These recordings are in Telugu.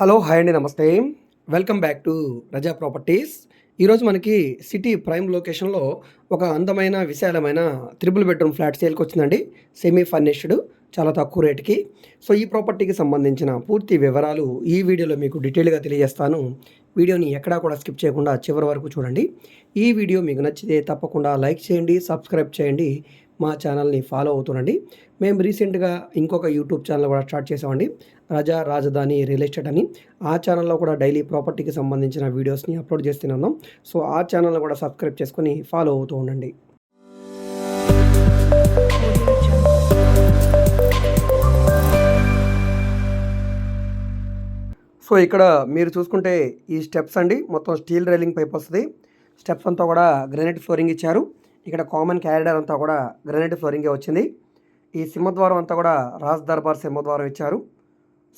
హలో హాయ్ అండి నమస్తే. Welcome back to Raza properties. ఈరోజు మనకి సిటీ ప్రైమ్ లొకేషన్లో ఒక అందమైన విశాలమైన త్రిబుల్ బెడ్రూమ్ ఫ్లాట్ సేల్కి వచ్చిందండి. సెమీ ఫర్నిష్డ్ చాలా తక్కువ రేటుకి. సో ఈ ప్రాపర్టీకి సంబంధించిన పూర్తి వివరాలు ఈ వీడియోలో మీకు డీటెయిల్గా తెలియజేస్తాను. వీడియోని ఎక్కడా కూడా స్కిప్ చేయకుండా చివరి వరకు చూడండి. ఈ వీడియో మీకు నచ్చితే తప్పకుండా లైక్ చేయండి సబ్స్క్రైబ్ చేయండి. మా ఛానల్ని ఫాలో అవుతుండండి. మేము రీసెంట్గా ఇంకొక యూట్యూబ్ ఛానల్ కూడా స్టార్ట్ చేసామండి రజా రాజధాని రియల్ ఎస్టేట్ అని. ఆ ఛానల్లో కూడా డైలీ ప్రాపర్టీకి సంబంధించిన వీడియోస్ని అప్లోడ్ చేస్తున్నాం. సో ఆ ఛానల్ని కూడా సబ్స్క్రైబ్ చేసుకొని ఫాలో అవుతూ ఉండండి. సో ఇక్కడ మీరు చూసుకుంటే ఈ స్టెప్స్ అండి. మొత్తం స్టీల్ రైలింగ్ పైప్ వస్తుంది. స్టెప్స్ అంతా కూడా గ్రానైట్ ఫ్లోరింగ్ ఇచ్చారు. ఇక్కడ కామన్ క్యారిడర్ అంతా కూడా గ్రానైట్ ఫ్లోరింగే వచ్చింది. ఈ సింహద్వారం అంతా కూడా రాజ్ దర్బార్ సింహద్వారం ఇచ్చారు.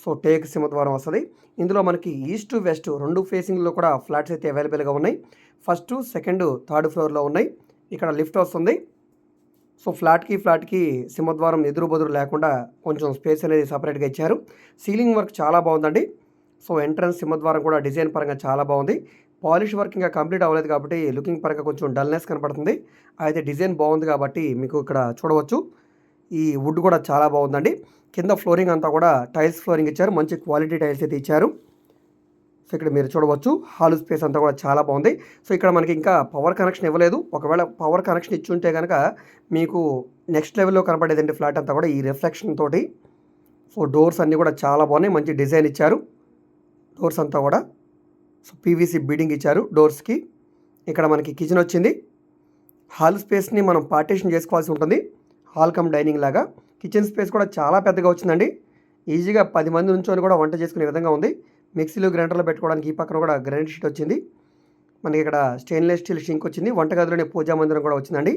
సో టేక్ సింహద్వారం వస్తుంది. ఇందులో మనకి ఈస్ట్ వెస్ట్ రెండు ఫేసింగ్లో కూడా ఫ్లాట్స్ అయితే అవైలబుల్గా ఉన్నాయి. ఫస్ట్ సెకండ్ థర్డ్ ఫ్లోర్లో ఉన్నాయి. ఇక్కడ లిఫ్ట్ వస్తుంది. సో ఫ్లాట్కి ఫ్లాట్కి సింహద్వారం ఎదురు బదురు లేకుండా కొంచెం స్పేస్ అనేది సపరేట్గా ఇచ్చారు. సీలింగ్ వర్క్ చాలా బాగుందండి. సో ఎంట్రన్స్ సింహద్వారం కూడా డిజైన్ పరంగా చాలా బాగుంది. పాలిష్ వర్క్ ఇంకా కంప్లీట్ అవ్వలేదు కాబట్టి లుకింగ్ పరంగా కొంచెం డల్నెస్ కనపడుతుంది. అయితే డిజైన్ బాగుంది కాబట్టి మీకు ఇక్కడ చూడవచ్చు. ఈ వుడ్ కూడా చాలా బాగుందండి. కింద ఫ్లోరింగ్ అంతా కూడా టైల్స్ ఫ్లోరింగ్ ఇచ్చారు. మంచి క్వాలిటీ టైల్స్ అయితే ఇచ్చారు. సో ఇక్కడ మీరు చూడవచ్చు. హాల్ స్పేస్ అంతా కూడా చాలా బాగుంది. సో ఇక్కడ మనకి ఇంకా పవర్ కనెక్షన్ ఇవ్వలేదు. ఒకవేళ పవర్ కనెక్షన్ ఇచ్చి ఉంటే కనుక మీకు నెక్స్ట్ లెవెల్లో కనపడేదండి ఫ్లాట్ అంతా కూడా ఈ రిఫ్లెక్షన్ తోటి. సో డోర్స్ అన్నీ కూడా చాలా బాగున్నాయి. మంచి డిజైన్ ఇచ్చారు. డోర్స్ అంతా కూడా సో పీవీసీ బీడింగ్ ఇచ్చారు డోర్స్కి. ఇక్కడ మనకి కిచెన్ వచ్చింది. హాల్ స్పేస్ని మనం పార్టీషన్ చేసుకోవాల్సి ఉంటుంది. హాల్ కమ్ డైనింగ్ లాగా. కిచెన్ స్పేస్ కూడా చాలా పెద్దగా వచ్చిందండి. ఈజీగా పది మంది నుంచొని కూడా వంట చేసుకునే విధంగా ఉంది. మిక్సీలు గ్రైండర్లు పెట్టుకోవడానికి ఈ పక్కన కూడా గ్రైండర్ షీట్ వచ్చింది. మనకి ఇక్కడ స్టెయిన్లెస్ స్టీల్ షింక్ వచ్చింది. వంటగదిలోనే పూజా మందిరం కూడా వచ్చిందండి.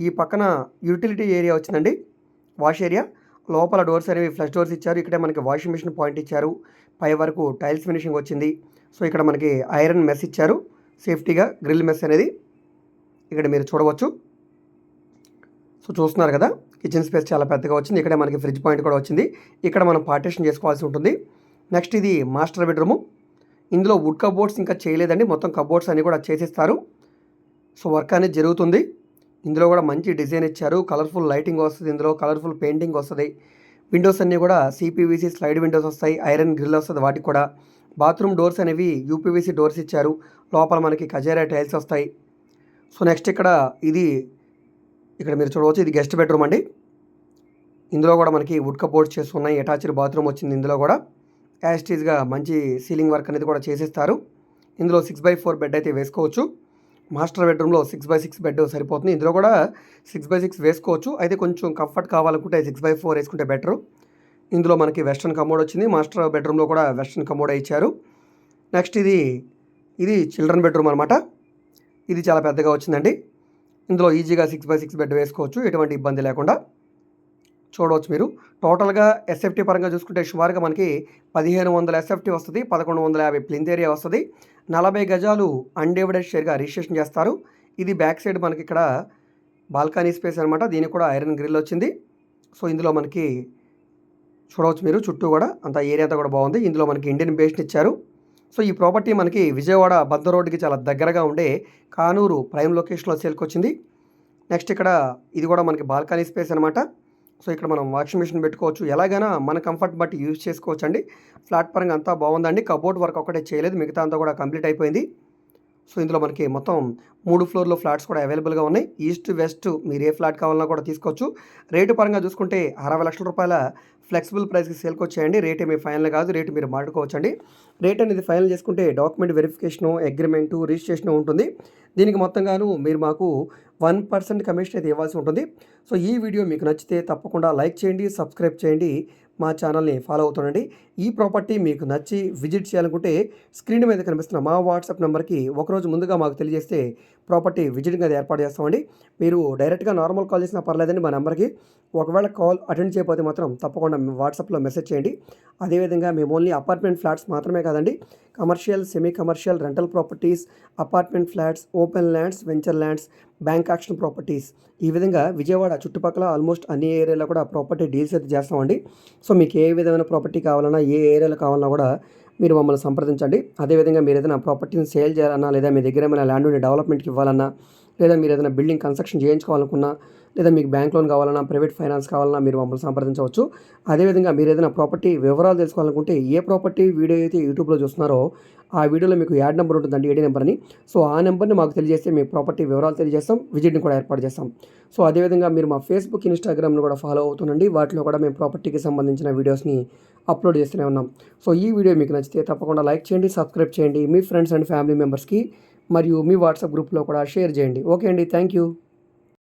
ఈ పక్కన యూటిలిటీ ఏరియా వచ్చిందండి. Wash area. లోపల డోర్స్ అనేవి ఫ్లష్ డోర్స్ ఇచ్చారు. ఇక్కడే మనకి వాషింగ్ మిషన్ పాయింట్ ఇచ్చారు. పై వరకు టైల్స్ ఫినిషింగ్ వచ్చింది. సో ఇక్కడ మనకి ఐరన్ మెస్ ఇచ్చారు. సేఫ్టీగా గ్రిల్ మెస్ అనేది ఇక్కడ మీరు చూడవచ్చు. సో చూస్తున్నారు కదా కిచెన్ స్పేస్ చాలా పెద్దగా వచ్చింది. ఇక్కడే మనకి ఫ్రిడ్జ్ పాయింట్ కూడా వచ్చింది. ఇక్కడ మనం పార్టీషన్ చేసుకోవాల్సి ఉంటుంది. నెక్స్ట్ ఇది మాస్టర్ బెడ్రూము. ఇందులో వుడ్ కబోర్డ్స్ ఇంకా చేయలేదండి. మొత్తం కబోర్డ్స్ అన్నీ కూడా చేసిస్తారు. సో వర్క్ అనేది జరుగుతుంది. ఇందులో కూడా మంచి డిజైన్ ఇచ్చారు. కలర్ఫుల్ లైటింగ్ వస్తుంది ఇందులో కలర్ఫుల్ పెయింటింగ్ వస్తుంది. విండోస్ అన్నీ కూడా సిపివిసి స్లైడ్ విండోస్ వస్తాయి. ఐరన్ గ్రిల్ వస్తుంది వాటికి కూడా. బాత్రూమ్ డోర్స్ అనేవి యూపీవీసీ డోర్స్ ఇచ్చారు. లోపల మనకి కజేరా టైల్స్ వస్తాయి. సో నెక్స్ట్ ఇక్కడ ఇది ఇక్కడ మీరు చూడవచ్చు ఇది గెస్ట్ బెడ్రూమ్ అండి. ఇందులో కూడా మనకి వుడ్ కబోర్డ్స్ చేసి ఉన్నాయి అటాచ్డ్ బాత్రూమ్ వచ్చింది ఇందులో కూడా. యాస్టీజ్గా మంచి సీలింగ్ వర్క్ అనేది కూడా చేసేస్తారు. ఇందులో సిక్స్ బై ఫోర్ బెడ్ అయితే వేసుకోవచ్చు. మాస్టర్ బెడ్రూమ్లో సిక్స్ బై సిక్స్ బెడ్ సరిపోతుంది. ఇందులో కూడా సిక్స్ బై సిక్స్ వేసుకోవచ్చు. అయితే కొంచెం కంఫర్ట్ కావాలనుకుంటే సిక్స్ బై ఫోర్ వేసుకుంటే బెటరు ఇందులో మనకి వెస్ట్రన్ కమోడ్ వచ్చింది. మాస్టర్ బెడ్రూమ్లో కూడా వెస్ట్రన్ కమోడ్ ఇచ్చారు. నెక్స్ట్ ఇది ఇది చిల్డ్రన్ బెడ్రూమ్ అనమాట ఇది చాలా పెద్దగా వచ్చిందండి. ఇందులో ఈజీగా సిక్స్ బై సిక్స్ బెడ్ వేసుకోవచ్చు. ఎటువంటి ఇబ్బంది లేకుండా చూడవచ్చు మీరు. టోటల్గా ఎస్ఎఫ్టీ పరంగా చూసుకుంటే సుమారుగా మనకి పదిహేను వందల ఎస్ఎఫ్టీ వస్తుంది పదకొండు వందల యాభై ప్లింత్ ఏరియా వస్తుంది. నలభై గజాలు అన్డేవిడెడ్ షేర్గా రిజిస్ట్రేషన్ చేస్తారు. ఇది బ్యాక్ సైడ్ మనకి ఇక్కడ బాల్కనీ స్పేస్ అనమాట దీనికి కూడా ఐరన్ గ్రిల్ వచ్చింది. సో ఇందులో మనకి చూడవచ్చు మీరు. చుట్టూ కూడా అంత ఏరియా అంతా కూడా బాగుంది. ఇందులో మనకి ఇండియన్ బేస్డ్ ఇచ్చారు. సో ఈ ప్రాపర్టీ మనకి విజయవాడ బద్ద రోడ్డుకి చాలా దగ్గరగా ఉండే కానూరు ప్రైమ్ లొకేషన్లో సేల్కి నెక్స్ట్ ఇక్కడ ఇది కూడా మనకి బాల్కనీ స్పేస్ అనమాట సో ఇక్కడ మనం వాషింగ్ మిషన్ పెట్టుకోవచ్చు. ఎలాగైనా మన కంఫర్ట్ బట్టి యూజ్ చేసుకోవచ్చు అండి ఫ్లాట్ పరంగా అంతా బాగుందండి. కబోర్డ్ వర్క్ ఒకటే చేయలేదు. మిగతా అంతా కూడా కంప్లీట్ అయిపోయింది. సో ఇందులో మనకి మొత్తం మూడు ఫ్లోర్లో ఫ్లాట్స్ కూడా అవైలబుల్గా ఉన్నాయి. ఈస్ట్ వెస్ట్ మీరు ఏ ఫ్లాట్ కావాలన్నా కూడా తీసుకోవచ్చు. రేటు పరంగా చూసుకుంటే అరవై లక్షల రూపాయల ఫ్లెక్సిబుల్ ప్రైస్కి సేల్కి వచ్చేయండి. రేట్ ఏమీ ఫైనల్ కాదు. రేటు మీరు మాట్లాడుకోవచ్చండి. రేట్ అనేది ఫైనల్ చేసుకుంటే డాక్యుమెంట్ వెరిఫికేషను అగ్రిమెంటు రిజిస్ట్రేషన్ ఉంటుంది. దీనికి మొత్తంగాను మీరు మాకు వన్ పర్సెంట్ కమిషన్ అయితే ఇవ్వాల్సి ఉంటుంది. సో ఈ వీడియో మీకు నచ్చితే తప్పకుండా లైక్ చేయండి సబ్స్క్రైబ్ చేయండి మా ఛానల్ని ఫాలో అవుతుండండి ఈ ప్రాపర్టీ మీకు నచ్చి విజిట్ చేయాలనుకుంటే స్క్రీన్ మీద కనిపిస్తున్న మా వాట్సాప్ నెంబర్కి ఒకరోజు ముందుగా మాకు తెలియజేస్తే ప్రాపర్టీ విజిటింగ్ అది ఏర్పాటు చేస్తామండి. మీరు డైరెక్ట్గా నార్మల్ కాల్ చేసినా పర్లేదండి మా నెంబర్కి. ఒకవేళ కాల్ అటెండ్ చేయకపోతే మాత్రం తప్పకుండా వాట్సాప్లో మెసేజ్ చేయండి. అదేవిధంగా మేము ఓన్లీ అపార్ట్మెంట్ ఫ్లాట్స్ మాత్రమే కాదండి commercial semi commercial rental properties apartment flats open lands venture lands bank auction properties. ఈ విధంగా విజయవాడ చుట్టుపక్కల ఆల్మోస్ట్ అన్ని ఏరియాలో కూడా ప్రాపర్టీ డీల్స్ అయితే చేస్తామండి. సో మీకు ఏ విధమైన ప్రాపర్టీ కావాలన్నా ఏ ఏరియాలో కావాలన్నా కూడా మీరు మమ్మల్ని సంప్రదించండి. అదేవిధంగా మీరు ఏదైనా ప్రాపర్టీని సేల్ చేయాలన్నా లేదా మీ దగ్గర ఏమైనా ల్యాండ్ ఉండి డెవలప్మెంట్కి ఇవ్వాలన్నా లేదా మీరు ఏదైనా బిల్డింగ్ కన్స్ట్రక్షన్ చేయించుకోవాలనుకున్నా లేదా మీకు బ్యాంక్ లోన్ కావాలన్నా ప్రైవేట్ ఫైనాన్స్ కావాలన్నా మీరు మమ్మల్ని సంప్రదించవచ్చు. అదేవిధంగా మీరు ఏదైనా ప్రాపర్టీ వివరాలు తెలుసుకోవాలనుకుంటే ఏ ప్రాపర్టీ వీడియో అయితే యూట్యూబ్లో చూస్తున్నారో ఆ వీడియోలో మీకు యాడ్ నెంబర్ ఉంటుందండి ఏడీ నెంబర్ అని సో ఆ నెంబర్ని మాకు తెలియజేస్తే మీ ప్రాపర్టీ వివరాలు తెలియజేస్తాం విజిట్ని కూడా ఏర్పాటు చేస్తాం. సో అదేవిధంగా మీరు మా ఫేస్బుక్ ఇన్స్టాగ్రామ్ను కూడా ఫాలో అవుతుండండి. వాటిలో కూడా మేము ప్రాపర్టీకి సంబంధించిన వీడియోస్ని అప్లోడ్ చేస్తూనే ఉన్నాం. సో ఈ వీడియో మీకు నచ్చితే తప్పకుండా లైక్ చేయండి సబ్స్క్రైబ్ చేయండి. మీ ఫ్రెండ్స్ అండ్ ఫ్యామిలీ మెంబర్స్కి మరియు మీ వాట్సాప్ గ్రూప్లో కూడా షేర్ చేయండి. ఓకే అండి. Thank you.